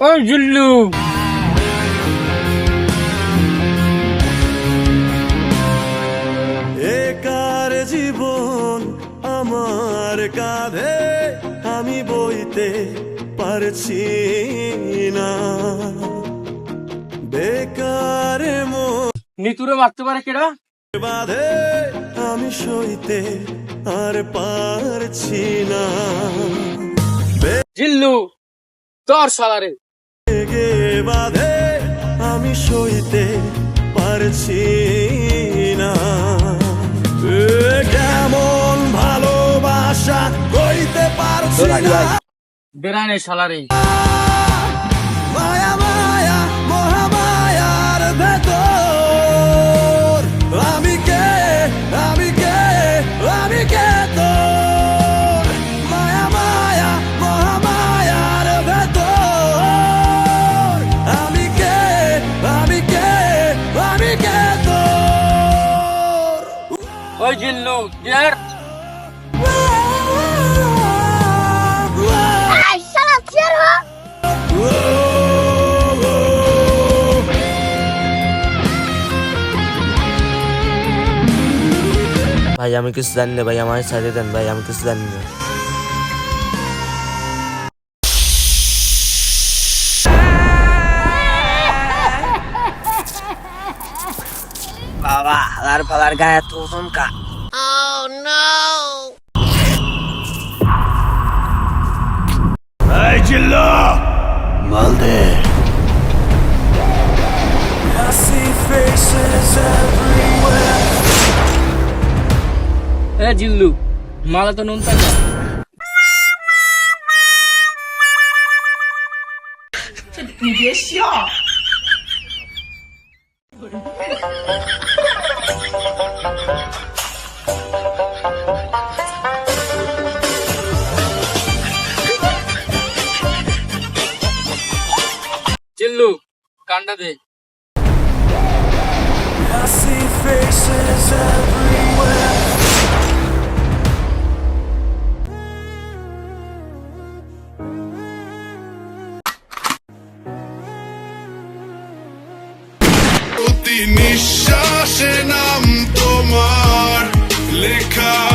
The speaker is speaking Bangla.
ও জুল্লু। একার জীবন আমার কাঁধে আমি বইতে পারছি না। বেকার নিতুরে মারতে পারে কেডা? বাঁধে আমি সইতে আর পারছি না। জিল্লু তোর সালারে বাঁধে আমি সইতে পারছি না। কেমন ভালোবাসা কইতে পারছি না। বেড়ানে সালারে ওই জিল্লু ইয়ার! ভাই আমি কিছু জানি না ভাই আমার সাথে দেন ভাই আমি কিছু জানি না বাবা হালার ফালার গায়ে তো চমকা Oh, no! এই চিল্লা! মাল দে। I see faces everywhere. এ জিল্লু মালা তো নুন থাকে জিল্লু কান্ডা দে I faces everywhere প্রতি নিঃশ্বাসে নাম তোমার লেখা